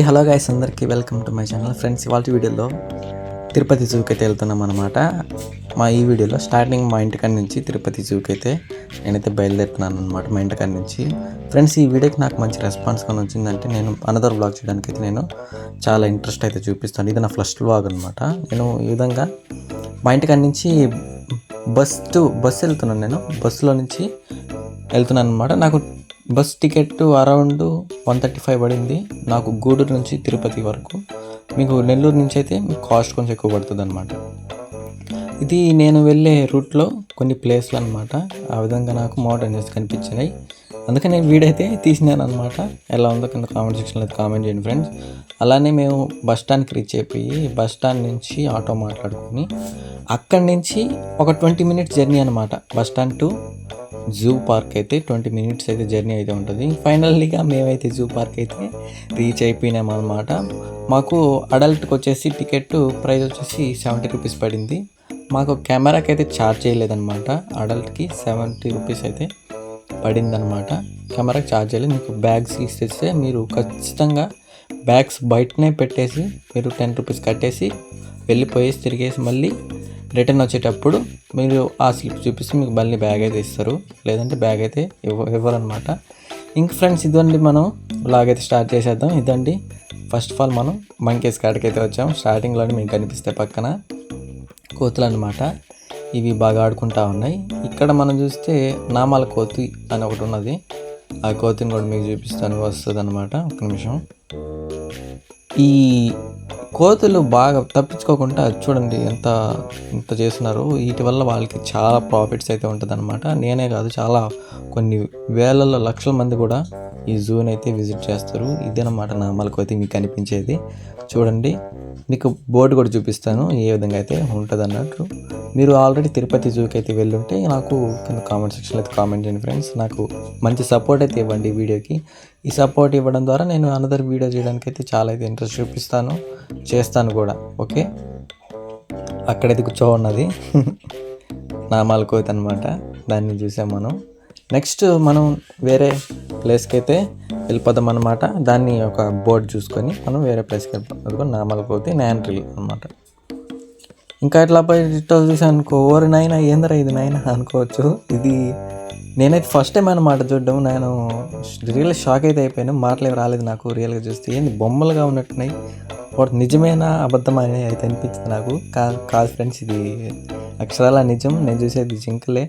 హే hello guys అందరికీ welcome to my channel friends ఇవాళ వీడియోలో తిరుపతి జూకి అయితే వెళ్తున్నాం అనమాట మా ఈ వీడియోలో స్టార్టింగ్ మా ఇంటికాడ నుంచి తిరుపతి జూకి అయితే నేనైతే బయలుదేరుతున్నాను అనమాట మా ఇంటికాడ నుంచి. ఫ్రెండ్స్ ఈ వీడియోకి నాకు మంచి రెస్పాన్స్ కానీ వచ్చిందంటే నేను అనదర్ బ్లాగ్ చేయడానికి అయితే నేను చాలా ఇంట్రెస్ట్ అయితే చూపిస్తాను. ఇది నా ఫస్ట్ బ్లాగ్ అనమాట నేను ఈ విధంగా మా ఇంటికాడ నుంచి బస్ టు బస్సు వెళ్తున్నాను నేను. బస్సులో నుంచి వెళ్తున్నాను అనమాట నాకు bus ticket around one thirty five పడింది. నాకు గూడూరు నుంచి తిరుపతి వరకు. మీకు నెల్లూరు నుంచి అయితే మీకు కాస్ట్ కొంచెం ఎక్కువ పడుతుంది అనమాట ఇది నేను వెళ్ళే రూట్లో కొన్ని ప్లేస్లు అనమాట ఆ విధంగా నాకు మౌంటైన్స్ కనిపించినాయి అందుకని నేను వీడైతే తీసినాను అనమాట ఎలా ఉందో కింద కామెంట్ సెక్షన్లో అయితే కామెంట్ చేయండి ఫ్రెండ్స్. అలానే మేము బస్ స్టాండ్కి రీచ్ అయిపోయి బస్ స్టాండ్ నుంచి ఆటో మాట్లాడుకొని అక్కడి నుంచి ఒక ట్వంటీ మినిట్స్ జర్నీ అనమాట bus stand to zoo park అయితే ట్వంటీ మినిట్స్ అయితే జర్నీ అయితే ఉంటుంది. ఫైనల్లీగా మేమైతే జూ పార్క్ అయితే రీచ్ అయిపోయినాం అనమాట మాకు అడల్ట్కి వచ్చేసి టికెట్ ప్రైస్ వచ్చేసి సెవెంటీ రూపీస్ పడింది. మాకు కెమెరాకి అయితే ఛార్జ్ చేయలేదన్నమాట. అడల్ట్కి సెవెంటీ రూపీస్ అయితే పడిందనమాట కెమెరాకి ఛార్జ్ చేయలేదు. మీకు బ్యాగ్స్ ఇస్తే మీరు ఖచ్చితంగా బ్యాగ్స్ బయటనే పెట్టేసి మీరు టెన్ రూపీస్ కట్టేసి వెళ్ళిపోయేసి తిరిగేసి మళ్ళీ రిటర్న్ వచ్చేటప్పుడు మీరు ఆ స్లిప్ చూపిస్తే మీకు మళ్ళీ బ్యాగ్ అయితే ఇస్తారు. లేదంటే బ్యాగ్ అయితే ఇవ్వ ఇవ్వరనమాట ఇంక ఫ్రెండ్స్ ఇదండి మనం లాగైతే స్టార్ట్ చేసేద్దాం. ఇదండి ఫస్ట్ ఆఫ్ ఆల్ మనం మంకేస్ కాడికి అయితే వచ్చాం. స్టార్టింగ్లో మీకు కనిపిస్తే పక్కన కోతులు అనమాట ఇవి బాగా ఆడుకుంటా ఉన్నాయి. ఇక్కడ మనం చూస్తే నామాల కోతి అని ఒకటి ఉన్నది. ఆ కోతిని కూడా మీకు చూపిస్తాను. వస్తుంది అనమాట ఒక నిమిషం. ఈ కోతులు బాగా తప్పించుకోకుండా చూడండి ఎంత ఎంత చేస్తున్నారు. వీటి వల్ల వాళ్ళకి చాలా ప్రాఫిట్స్ అయితే ఉంటుంది నేనే కాదు చాలా కొన్ని వేలలో లక్షల మంది కూడా ఈ జూని అయితే విజిట్ చేస్తారు. ఇదేనమాట నామాలకు అయితే మీకు కనిపించేది చూడండి మీకు బోర్డు కూడా చూపిస్తాను ఏ విధంగా అయితే ఉంటుంది అన్నట్టు మీరు ఆల్రెడీ తిరుపతి జూకి అయితే వెళ్ళుంటే నాకు కింద కామెంట్ సెక్షన్లో అయితే కామెంట్ చేయండి ఫ్రెండ్స్ నాకు మంచి సపోర్ట్ అయితే ఇవ్వండి వీడియోకి. ఈ సపోర్ట్ ఇవ్వడం ద్వారా నేను అనదర్ వీడియో చేయడానికి అయితే చాలా అయితే ఇంట్రెస్ట్ చూపిస్తాను. చేస్తాను కూడా ఓకే అక్కడైతే కూర్చో ఉన్నది. నామాల కోతి అనమాట దాన్ని చూసాం మనం. నెక్స్ట్ మనం వేరే ప్లేస్కి అయితే వెళ్ళిపోదాం అనమాట దాన్ని ఒక బోర్డు చూసుకొని మనం వేరే ప్లేస్కి వెళ్ళిపోతాం అదిగో నామాల కోతి నాంట్రిల్ అనమాట ఇంకా ఇట్లా పోయి ఇట్లా చూసాను అనుకో ఓరి నైనా ఏందరా ఇది నైనా అనుకోవచ్చు. ఇది నేనైతే ఫస్ట్ టైం అన్నమాట చూడడం నేను రియల్ షాక్ అయితే అయిపోయాను. మాటలు రాలేదు నాకు రియల్గా చూస్తే. ఏంది బొమ్మలుగా ఉన్నట్టున్నాయి. వాటి నిజమేనా అబద్ధమా అని అయితే అనిపించింది నాకు. కా కాదు ఫ్రెండ్స్ ఇది అక్షరాల నిజం. నేను చూసేది జింకలే.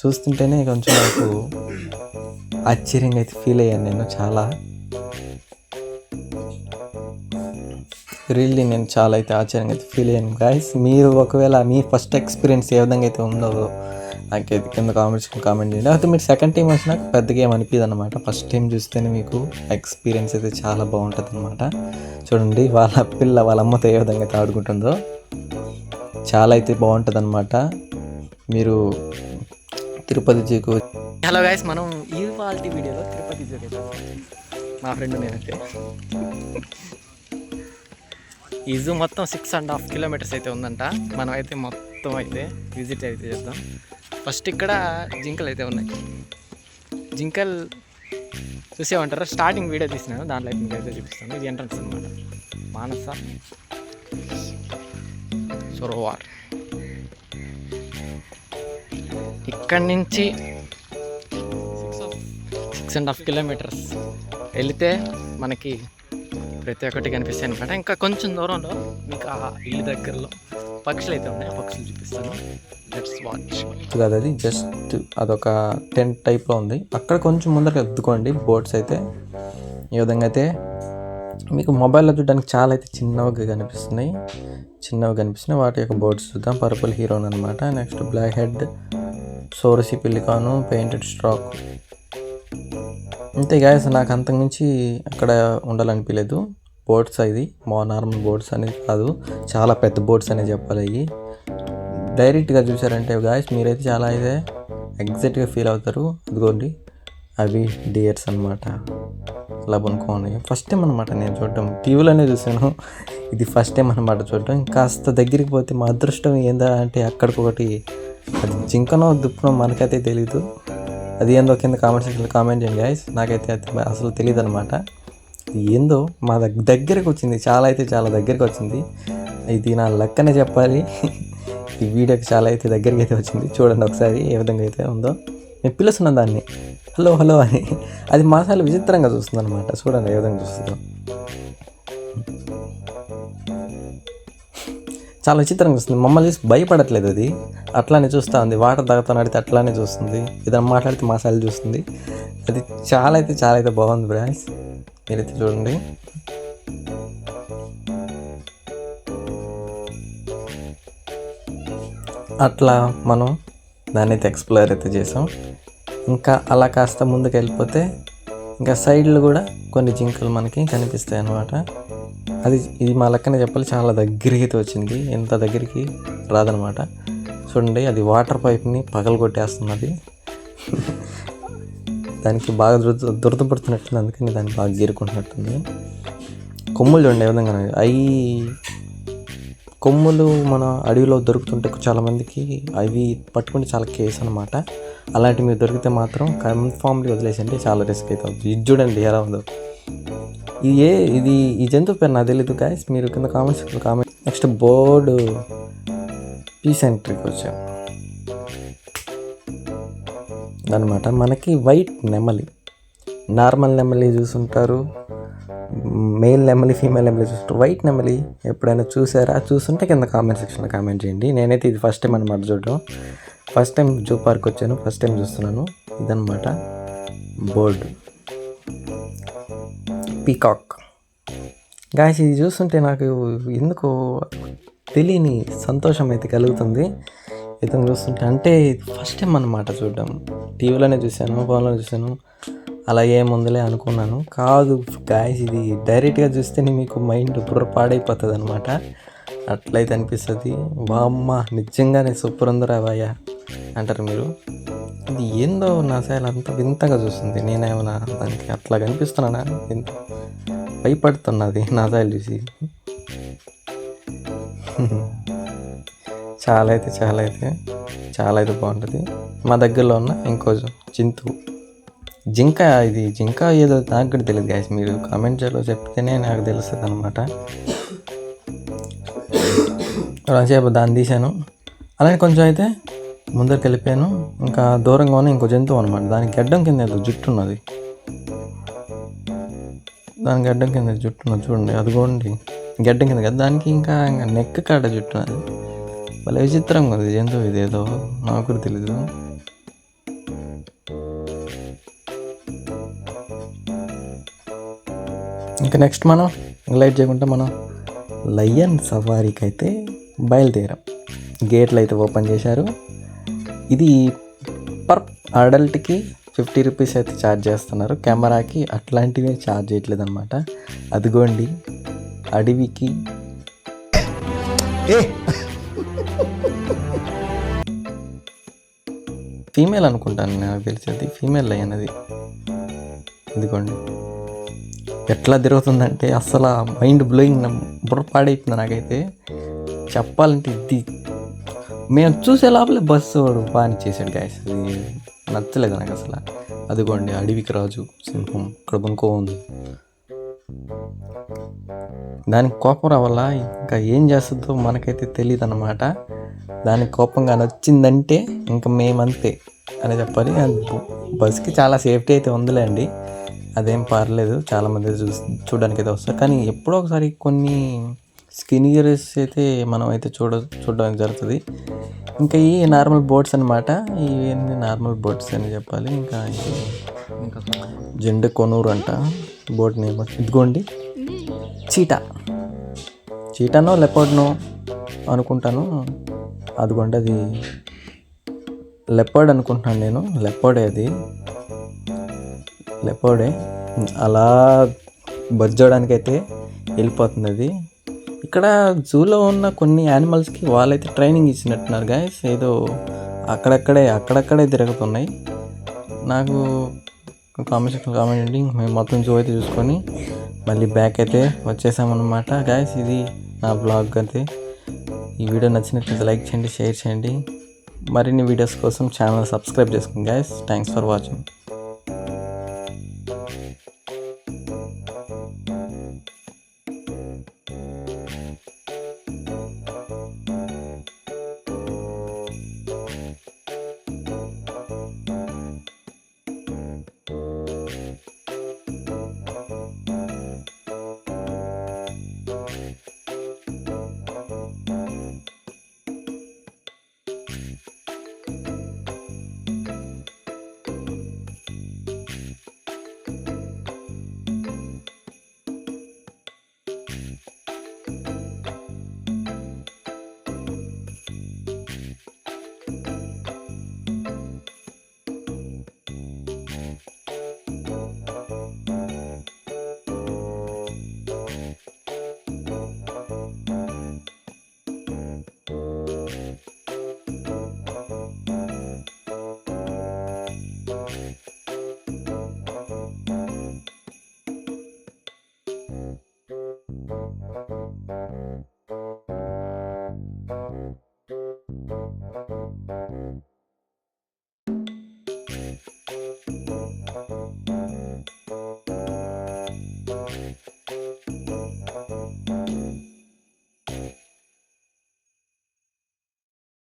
చూస్తుంటేనే కొంచెం నాకు ఆశ్చర్యంగా అయితే ఫీల్ అయ్యాను నేను చాలా. రియల్లీ నేను చాలా అయితే ఆశ్చర్యంగా అయితే ఫీల్ అయ్యాను. గాయస్ మీరు ఒకవేళ మీ ఫస్ట్ ఎక్స్పీరియన్స్ ఏ విధంగా అయితే ఉందో నాకైతే కింద కామెంట్స్ కామెంట్ చేయండి. అయితే మీరు సెకండ్ టైం వచ్చినా పెద్దగా ఏం అనిపించదు అనమాట ఫస్ట్ టైం చూస్తేనే మీకు ఎక్స్పీరియన్స్ అయితే చాలా బాగుంటుంది అనమాట చూడండి వాళ్ళ పిల్ల వాళ్ళ అమ్మతో ఏ విధంగా అయితే ఆడుకుంటుందో చాలా అయితే బాగుంటుంది అనమాట మీరు తిరుపతి జూకు హలో గాయస్ మనం ఇవాళ వీడియోలో తిరుపతి జూకు మా ఫ్రెండ్ నేనైతే. ఈ జూ మొత్తం సిక్స్ అండ్ హాఫ్ కిలోమీటర్స్ అయితే ఉందంట. మనం అయితే మొత్తం అయితే విజిట్ అయితే చేద్దాం. ఫస్ట్ ఇక్కడ జింకలు అయితే ఉన్నాయి. జింకల్ చూసేమంటారా స్టార్టింగ్ వీడియో తీసినాను దాంట్లో అయితే మీకు అయితే చూపిస్తాను. ఇది ఎంట్రన్స్ అనమాట మానస సరోవార్. ఇక్కడి నుంచి సిక్స్ అండ్ హాఫ్ కిలోమీటర్స్ వెళితే మనకి ప్రతి ఒక్కటి కనిపిస్తాయి అనమాట ఇంకా కొంచెం దూరంలో మీకు ఆ ఇల్లు దగ్గరలో పక్షులు అయితే ఉన్నాయి. ఆ పక్షులు చూపిస్తాను. లెట్స్ వాచ్ కాదు అది జస్ట్ అదొక టెంట్ టైప్లో ఉంది. అక్కడ కొంచెం ముందర ఎత్తుకోండి. బోట్స్ అయితే ఈ విధంగా అయితే మీకు మొబైల్లో చూడడానికి చాలా అయితే చిన్నవిగా కనిపిస్తున్నాయి. చిన్నవి కనిపిస్తున్నాయి. వాటి యొక్క బోట్స్ చూద్దాం. పర్పుల్ హీరోన్ అనమాట నెక్స్ట్ బ్లాక్ హెడ్ సోరసి పిల్లికాను పెయింటెడ్ స్ట్రాక్ అంతే గాయస్ నాకు అంతకుమించి అక్కడ ఉండాలనిపించలేదు బోట్స్ ఇది మా నార్మల్ బోట్స్ అనేది కాదు. చాలా పెద్ద బోట్స్ అనేది చెప్పాలి ఇవి. డైరెక్ట్గా చూసారంటే గాయస్ మీరైతే చాలా అయితే ఎగ్జాక్ట్గా ఫీల్ అవుతారు. అదిగోండి అవి డియర్స్ అనమాట అలా కొనుక్కోండి. ఫస్ట్ టైం అనమాట నేను చూడటం టీవీలోనే చూసాను ఇది ఫస్ట్ టైం అనమాట చూడటం కాస్త దగ్గరికి పోతే మా అదృష్టం ఏందా అంటే అక్కడికొకటి అది జింకనో దుప్పనో మనకైతే తెలీదు. అది ఏందో కింద కామెంట్ సెక్షన్లో కామెంట్ చేయండి గాయస్ నాకైతే అసలు తెలియదు అనమాట ఏందో? మా దగ్గ దగ్గరకు వచ్చింది. చాలా అయితే చాలా దగ్గరకు వచ్చింది. ఇది నా లక్కనే చెప్పాలి. ఈ వీడియోకి చాలా అయితే దగ్గరికి అయితే వచ్చింది. చూడండి ఒకసారి ఏ విధంగా అయితే ఉందో. నేను పిలుస్తున్నాను దాన్ని. హలో హలో అని. అది మాసాలు విచిత్రంగా చూస్తుంది అనమాట చూడండి ఏ విధంగా చూస్తుందో. చాలా విచిత్రంగా వస్తుంది. మమ్మల్ని చూసి భయపడట్లేదు అది. అట్లానే చూస్తూ ఉంది. వాటర్ తాగుతాను అడిగితే అట్లానే చూస్తుంది. ఏదైనా మాట్లాడితే మసాలా చూస్తుంది. అది చాలా అయితే చాలా అయితే బాగుంది బ్రాస్ మీరైతే చూడండి. అట్లా మనం దాన్ని అయితే ఎక్స్ప్లోర్ అయితే చేసాం. ఇంకా అలా కాస్త ముందుకు వెళ్ళిపోతే ఇంకా సైడ్లు కూడా కొన్ని జింకలు మనకి కనిపిస్తాయి అన్నమాట అది ఇది మా లెక్కనే చెప్పాలి. చాలా దగ్గరికి వచ్చింది. ఎంత దగ్గరికి రాదనమాట. చూడండి అది వాటర్ పైప్ని పగలు కొట్టేస్తున్నది దానికి బాగా దురద దురదపడుతున్నట్టుంది అందుకని దాన్ని బాగా గీరుకుంటున్నట్టుంది. కొమ్ములు చూడండి ఏ విధంగా అవి కొమ్ములు మన అడవిలో దొరుకుతుంటే చాలామందికి అవి పట్టుకుంటే చాలా కేసు అనమాట అలాంటివి మీరు దొరికితే మాత్రం కన్ఫామ్లీ వదిలేసండి చాలా రిస్క్ అవుతుంది ఇది చూడండి ఎలా ఉందో. ఏ ఇది ఈ జంతువు పేరు నాకు తెలీదు గాయస్ మీరు కింద కామెంట్స్ కామెంట్ నెక్స్ట్ బోర్డు పీస్ ఎంట్రీకి వచ్చాం. అనమాట మనకి వైట్ నెమలి. నార్మల్ నెమలి చూసుంటారు. మేల్ నెమలి ఫీమేల్ నెమలి చూస్తుంటారు వైట్ నెమలి ఎప్పుడైనా చూసారా? చూస్తుంటే కింద కామెంట్ సెక్షన్లో కామెంట్ చేయండి. నేనైతే ఇది ఫస్ట్ టైం అనమాట చూడడం. ఫస్ట్ టైం జూ పార్క్ వచ్చాను ఫస్ట్ టైం చూస్తున్నాను. ఇదనమాట బోర్డు పీకాక్. గాయస్ ఇది చూస్తుంటే నాకు ఎందుకు తెలియని సంతోషం అయితే కలుగుతుంది. ఇతను చూస్తుంటే అంటే ఫస్ట్ టైం అన్నమాట చూడడం. టీవీలోనే చూశాను ఫోన్లో చూశాను. అలా ఏముందిలే అనుకున్నాను. కాదు గాయస్ ఇది డైరెక్ట్గా చూస్తేనే మీకు మైండ్ బుర్ర పాడైపోతుంది అనమాట అట్లయితే అనిపిస్తుంది. వామ్మ నిజంగానే సూపర్ ఉందిరా భయ్య అంటారు మీరు. ఇది ఏందో నా శైలి అంత వింతగా చూస్తుంది. నేనేమైనా దానికి అట్లా కనిపిస్తున్నానా? వింత భయపడుతున్నది నా శైలి చూసి. చాలా అయితే చాలా అయితే చాలా అయితే బాగుంటుంది. మా దగ్గరలో ఉన్న ఇంకో జంతువు జింక ఇది జింక ఏదో నాకు కూడా తెలియదు గాయస్ మీరు కామెంట్స్లో చెప్తేనే నాకు తెలుస్తుంది అనమాట సేపు దాన్ని తీశాను. అలానే కొంచెం అయితే ముందరికి వెళ్ళిపోయాను ఇంకా దూరంగా ఇంకో జంతువు అనమాట దానికి గడ్డం కింద ఏదో జుట్టు ఉన్నది. దాని గడ్డం కింద జుట్టు ఉన్నది చూడండి. అదిగోండి. గడ్డం కింద కదా. దానికి ఇంకా ఇంకా నెక్ కాడ జుట్టు ఉన్నది. భలే విచిత్రం ఉంది జంతువు ఇది ఏదో. నాకు తెలీదు. ఇంకా నెక్స్ట్ మనం లైట్ చేయకుండా మనం లయన్ సవారీకి అయితే బయలుదేరాం. గేట్లు అయితే ఓపెన్ చేశారు. ఇది పర్ అడల్ట్కి ఫిఫ్టీ రూపీస్ అయితే ఛార్జ్ చేస్తున్నారు. కెమెరాకి అట్లాంటివి ఛార్జ్ చేయట్లేదు అనమాట అదిగోండి అడవికి. ఫీమేల్ అనుకుంటాను నాకు తెలిసేది. ఫీమేల్ లయన్ అది ఇదిగోండి. ఎట్లా తిరుగుతుందంటే అసలు మైండ్ బ్లోయింగ్ బుర్ర పాడైపోయింది నాకైతే. చెప్పాలంటే ఇది మేము చూసే లోపలే బస్సు వాడు బాగా చేశాడు గాయస్ అది నచ్చలేదు నాకు అసలు. అదిగోండి అడవికి రాజు సింహం. ఇక్కడ ఇంకో ఉంది. దానికి కోపం రావాలా? ఇంకా ఏం చేస్తుందో మనకైతే తెలియదు అనమాట దానికి కోపంగా నచ్చిందంటే ఇంకా మేమంతే అని చెప్పాలి. బస్కి చాలా సేఫ్టీ అయితే ఉందిలేండి. అదేం పర్లేదు. చాలామంది చూ చూడడానికి అయితే వస్తారు. కానీ ఎప్పుడో ఒకసారి కొన్ని స్కిన్ ఇయర్స్ అయితే మనం అయితే చూడ చూడడానికి జరుగుతుంది. ఇంకా ఈ నార్మల్ బోట్స్ అనమాట ఇవన్నీ నార్మల్ బోట్స్ అని చెప్పాలి. ఇంకా జెండ కొనూరు అంట. బోట్ నేమ్ ఇదిగోండి. చీటా. చీటానో లెపర్డ్నో అనుకుంటాను. అదిగోండి అది లెపర్డ్ అనుకుంటున్నాను నేను. లెపర్డే అది. లెపర్డే. అలా బజ్జోడానికి అయితే వెళ్ళిపోతుంది అది. ఇక్కడ జూలో ఉన్న కొన్ని యానిమల్స్కి వాళ్ళైతే ట్రైనింగ్ ఇచ్చినట్టున్నారు గాయస్. ఏదో అక్కడక్కడే అక్కడక్కడే తిరుగుతున్నాయి. నాకు కామెంట్ సెక్షన్ కామెంట్ చేయండి మేము మొత్తం జూ అయితే చూసుకొని మళ్ళీ బ్యాక్ అయితే వచ్చేసామన్నమాట. గాయస్ ఇది నా బ్లాగ్ అయితే. ఈ వీడియో నచ్చినట్లయితే లైక్ చేయండి షేర్ చేయండి. మరిన్ని వీడియోస్ కోసం ఛానల్ సబ్స్క్రైబ్ చేసుకోండి గాయస్. Thanks for watching.